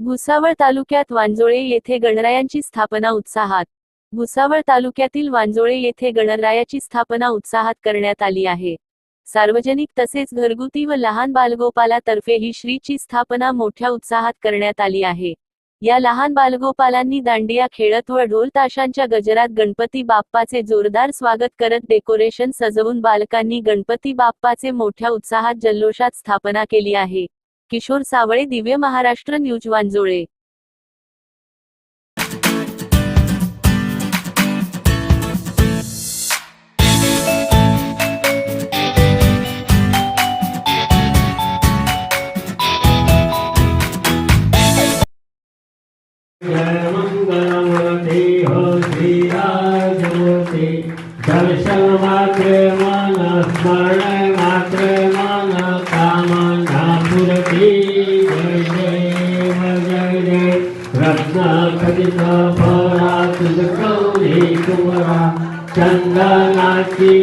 भुसावळ तालुक्यात वांजोळे येथे गणरायांची स्थापना उत्साहात. भुसावळ तालुक्यातील वांजोळे येथे गणरायाची स्थापना उत्साहात करण्यात आली आहे. सार्वजनिक तसेच घरगुती व लहान बालगोपालातर्फे ही श्रीची स्थापना मोठ्या उत्साहात करण्यात आली आहे. या लहान बालगोपालांनी दांडिया खेळत व ढोल ताशांच्या गजरात गणपती बाप्पाचे जोरदार स्वागत करत डेकोरेशन सजवून बालकांनी गणपती बाप्पाचे मोठ्या उत्साहात जल्लोषात स्थापना केली आहे. किशोर सावळे दिव्य महाराष्ट्र न्यूज वांजोळे दर्शन मात्र मन स्मरण मात्र मन कामना रघुरती जय जय जय जय रत्नाखलिता परा तुझ गौरी कुमरा चन्दनाची